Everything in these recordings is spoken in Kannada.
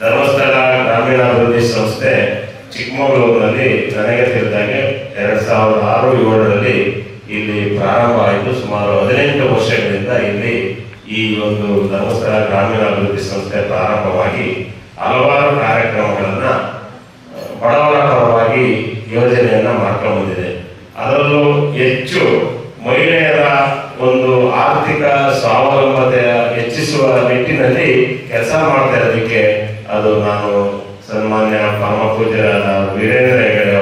ಧರ್ಮಸ್ಥಳ ಗ್ರಾಮೀಣಾಭಿವೃದ್ಧಿ ಸಂಸ್ಥೆ ಚಿಕ್ಕಮಗಳೂರಿನಲ್ಲಿ ನನಗೆ ತಿಳಿದಾಗೆ ಎರಡ್ ಸಾವಿರದ ಆರು ಏಳರಲ್ಲಿ ಇಲ್ಲಿ ಪ್ರಾರಂಭ ಆಯಿತು. ಸುಮಾರು ಹದಿನೆಂಟು ವರ್ಷಗಳಿಂದ ಇಲ್ಲಿ ಈ ಒಂದು ಧರ್ಮಸ್ಥಳ ಗ್ರಾಮೀಣಾಭಿವೃದ್ಧಿ ಸಂಸ್ಥೆ ಪ್ರಾರಂಭವಾಗಿ ಹಲವಾರು ಕಾರ್ಯಕ್ರಮಗಳನ್ನ ಬಡವರ ಪರವಾಗಿ ಯೋಜನೆಯನ್ನ ಮಾಡ್ಕೊಂಡು ಬಂದಿದೆ. ಅದರಲ್ಲೂ ಹೆಚ್ಚು ಮಹಿಳೆಯರ ಒಂದು ಆರ್ಥಿಕ ಸ್ವಾವಲಂಬತೆ ಹೆಚ್ಚಿಸುವ ನಿಟ್ಟಿನಲ್ಲಿ ಕೆಲಸ ಮಾಡ್ತಾ ಇರೋದಕ್ಕೆ ಅದು ನಾನು ಸನ್ಮಾನ್ಯ ಪರಮ ಪೂಜ್ಯರಾದ ವೀರೇಂದ್ರ ಹೆಗಡೆ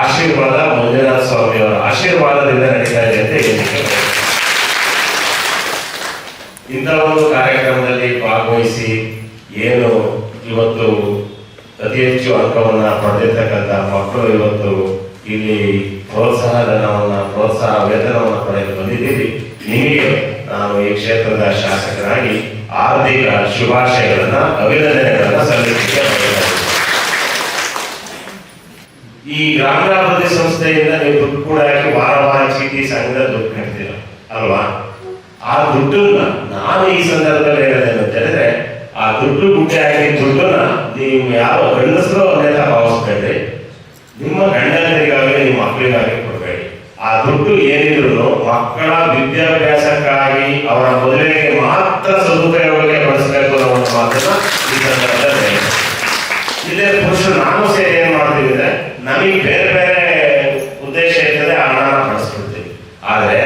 ಆಶೀರ್ವಾದ, ಮಂಜುನಾಥ ಸ್ವಾಮಿಯವರ ಆಶೀರ್ವಾದದಿಂದ ನಡೀತಾ ಇದೆ ಅಂತ ಹೇಳಿದ್ದೇನೆ ಇಂಥ ಒಂದು ಕಾರ್ಯಕ್ರಮದಲ್ಲಿ ಭಾಗವಹಿಸಿ ಏನು ಇವತ್ತು ಅತಿ ಹೆಚ್ಚು ಅಂಕವನ್ನು ಪಡೆದಿರ್ತಕ್ಕಂಥ ಮಕ್ಕಳು ಇವತ್ತು ಇಲ್ಲಿ ಪ್ರೋತ್ಸಾಹ ಧನವನ್ನು, ಪ್ರೋತ್ಸಾಹ ವೇತನವನ್ನು ಪಡೆಯಲು ಬಂದಿದ್ದೀರಿ. ನಿಮಗೆ ನಾನು ಈ ಕ್ಷೇತ್ರದ ಶಾಸಕರಾಗಿ ಆರ್ಥಿಕ ಶುಭಾಶಯಗಳನ್ನ ಅಭಿನಂದನೆಗಳನ್ನ ಸಲ್ಲಿಸಲಿಕ್ಕೆ ಈ ಗ್ರಾಮೀಣಾಭಿವೃದ್ಧಿ ಸಂಸ್ಥೆಯಿಂದ ನೀವು ದುಡ್ಡು ಕೂಡ ಹಾಕಿ ವಾರ ವಾರ ಚೀಟಿ ಸಂಘದ ದುಡ್ಡು ಕಟ್ತೀರ? ಅಲ್ವಾ? ಆ ದುಡ್ಡನ್ನ ನಾನು ಈ ಸಂದರ್ಭದಲ್ಲಿ ಹೇಳೋದೇನು ಅಂತ ಹೇಳಿದ್ರೆ, ಆ ದುಡ್ಡು ಗುಡ್ಡೆ ಹಾಕಿ ದುಡ್ಡನ್ನ ನೀವು ಯಾವ ಗಂಡಸರು ಅದನ್ನೆಲ್ಲ ಭಾವಿಸ್ಬೇಡ್ರಿ ನಿಮ್ಮ ಗಂಡನಿಗಾಗಲಿ ನಿಮ್ಮ ಮಕ್ಕಳಿಗಾಗಿ ಕೊಡಬೇಡಿ. ಆ ದುಡ್ಡು ಏನಿದ್ರು ಮಕ್ಕಳ ವಿದ್ಯಾಭ್ಯಾಸಕ್ಕಾಗಿ ಅವರ ಮದುವೆಗೆ ಮಾತ್ರ ಸದುಪಯೋಗಕ್ಕೆ ಬಳಸಬೇಕು ಅನ್ನೋ ಒಂದು ಮಾತನ್ನ ಈ ಸಂದರ್ಭದಲ್ಲಿ ಹೇಳ್ತೀನಿ. ಇಲ್ಲೇ ಪುರುಷರು ನಾನು ಸೇರಿ ಏನ್ ಮಾಡ್ತೀವಿ ಅಂದ್ರೆ ನಮಗೆ ಬೇರೆ ಬೇರೆ ಉದ್ದೇಶ ಇರ್ತದೆ ಆ ಹಣನ ಬಳಸ್ಕೊಳ್ತೀವಿ ಆದರೆ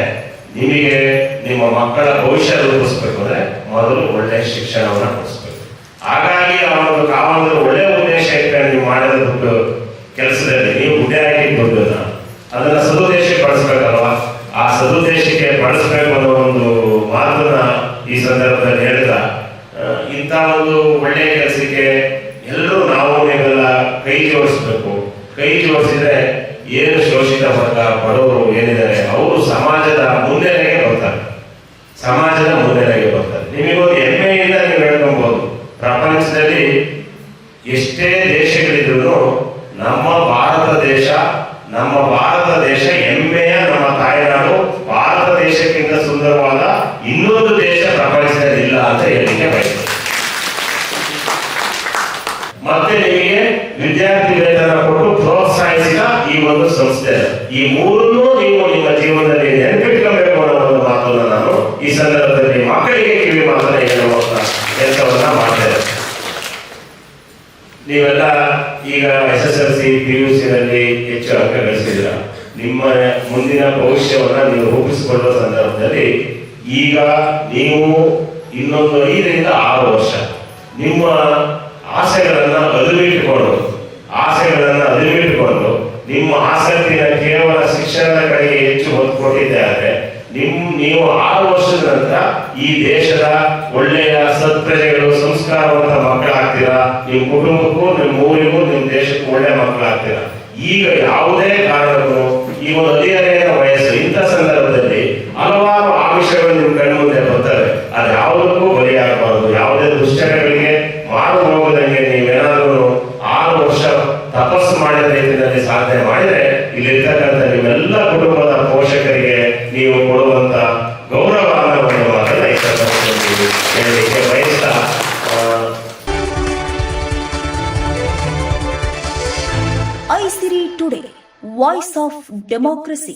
ನಿಮಗೆ ನಿಮ್ಮ ಮಕ್ಕಳ ಭವಿಷ್ಯ ರೂಪಿಸ್ಬೇಕು ಅಂದ್ರೆ ಮೊದಲು ಒಳ್ಳೆ ಶಿಕ್ಷಣವನ್ನು ಕೊಡಿಸ್ಬೇಕು. ಹಾಗಾಗಿ ಆ ಒಂದು ಕಾವಂದ್ರೆ ಒಳ್ಳೆ ಉದ್ದೇಶ ಇಟ್ಕೊಂಡು ನೀವು ಮಾಡಿದ ಕೆಲಸದಲ್ಲಿ ನೀವು ಗುಡ್ಡೆ ಹಾಕಿ ದುಡ್ಡನ್ನ ಅದನ್ನ ಸದುದ್ದೇಶಕ್ಕೆ ಬಳಸ್ಬೇಕಲ್ವಾ? ಆ ಸದುದ್ದೇಶಕ್ಕೆ ಬಳಸ್ಬೇಕು ಅನ್ನೋ ಒಂದು ಮಾತನ್ನ ಈ ಸಂದರ್ಭದಲ್ಲಿ ಹೇಳಿದ ಆ, ಇಂಥ ಒಂದು ಒಳ್ಳೆಯ ಕೆಲಸಕ್ಕೆ ಎಲ್ಲರೂ ನಾವು ಕೈ ಜೋಡಿಸ್ಬೇಕು. ಕೈ ಜೋಡಿಸಿದ್ರೆ ಏನು ಶೋಷಿತ ವರ್ಗ ಬಡವರು ಏನಿದ್ದಾರೆ, ಅವರು ಸಮಾಜದ ಮುನ್ನೆಲೆಗೆ ಬರ್ತಾರೆ. ಸಮಾಜದ ಮುನ್ನೆಲೆಗೆ ಬರ್ತಾರೆ. ನಿಮಗೊಂದು ಹೆಮ್ಮೆಯಿಂದ ನೀವು ಹೇಳ್ಕೊಬಹುದು ಪ್ರಪಂಚದಲ್ಲಿ ಎಷ್ಟೇ ದೇಶಗಳಿದ್ರು ನಮ್ಮ ಭಾರತ ದೇಶ, ನಮ್ಮ ಭಾರತ ದೇಶ ಹೆಮ್ಮೆಯ ನಮ್ಮ ತಾಯಿನಾಡು. ಭಾರತ ದೇಶಕ್ಕಿಂತ ಸುಂದರವಾದ ಇನ್ನೊಂದು ದೇಶ ಪ್ರಪಂಚದಲ್ಲಿ ಇಲ್ಲ ಅಂತ ಹೇಳಿಕೆ ಬಯಸ್ತದೆ ಮತ್ತೆ ನಿಮಗೆ ವಿದ್ಯಾರ್ಥಿ ವೇತನ ಕೊಟ್ಟು ಒಂದು ಸಂಸ್ಥೆ ಈ ಮೂರನ್ನು ನೀವು ನಿಮ್ಮ ಜೀವನದಲ್ಲಿ ನೆನಪಿಟ್ಕೊಳ್ಬೇಕು ಅನ್ನೋ ಒಂದು ಮಾತನ್ನ ನಾನು ಈ ಸಂದರ್ಭದಲ್ಲಿ ಮಕ್ಕಳಿಗೆ ಕಿವಿ ಮಾತನ್ನ ಹೇಳುವಂತ ಕೆಲಸವನ್ನ ಮಾಡ್ತೇನೆ ನೀವೆಲ್ಲ ಈಗ S S L C, P U ನಲ್ಲಿ ಹೆಚ್ಚು ಅಂಕ ಗಳಿಸಿದ್ರ ನಿಮ್ಮ ಮುಂದಿನ ಭವಿಷ್ಯವನ್ನ ನೀವು ರೂಪಿಸಿಕೊಳ್ಳುವ ಸಂದರ್ಭದಲ್ಲಿ ಈಗ ನೀವು ಇನ್ನೊಂದು ಐದರಿಂದ ಆರು ವರ್ಷ. ನಿಮ್ಮ ಆಸೆಗಳನ್ನ ಬದಲಿಟ್ಟುಕೊಂಡು ಆಸೆಗಳನ್ನ ಅದುಮಿಟ್ಟುಕೊಂಡು ನಿಮ್ಮ ಆಸಕ್ತಿನ ಕೇವಲ ಶಿಕ್ಷಣದ ಕಡೆಗೆ ಹೆಚ್ಚು ಒತ್ತು ಕೊಟ್ಟಿದ್ದೆ ಆದ್ರೆ, ನಿಮ್, ನೀವು ಆರು ವರ್ಷದ ನಂತರ ಈ ದೇಶದ ಒಳ್ಳೆಯ ಸತ್ಪ್ರಜೆಗಳು, ಸಂಸ್ಕಾರವಂತ ಮಕ್ಕಳಾಗ್ತೀರಾ? ನಿಮ್ಮ ಕುಟುಂಬಕ್ಕೂ ನಿಮ್ಮ ಊರಿಗೂ ನಿಮ್ಮ ದೇಶಕ್ಕೂ ಒಳ್ಳೆ ಮಕ್ಕಳಾಗ್ತೀರಾ? ಈಗ ಯಾವುದೇ ಕಾರಣಕ್ಕೂ ಈ ಒಂದು ಹದಿಹರೆಯದ ವಯಸ್ಸು, ಇಂಥ ಸಂದರ್ಭದಲ್ಲಿ ಹಲವಾರು ಆಮಿಷಗಳು ನಿಮ್ಮ ಕಣ್ಣು ಮುಂದೆ ಬರ್ತವೆ. ಅದು ಯಾವುದಕ್ಕೂ ಬಲಿಯಾಗಬಾರದು. ಯಾವುದೇ ದುಶ್ಚಟಗಳಿಗೆ ಮಾರು ಹೋಗದಂಗೆ ತಪಸ್ಸು ಮಾಡಿದ ರೀತಿಯಲ್ಲಿ ಸಾಧನೆ ಮಾಡಿದ್ರೆ ಇಲ್ಲಿರ್ತಕ್ಕಂಥ ನಿಮ್ಮೆಲ್ಲ ಕುಟುಂಬದ ಪೋಷಕರಿಗೆ ನೀವು ಕೊಡುವಂತ ಗೌರವ ಹೇಳಲಿಕ್ಕೆ ಬಯಸ್ತಾ Aisiri today voice of democracy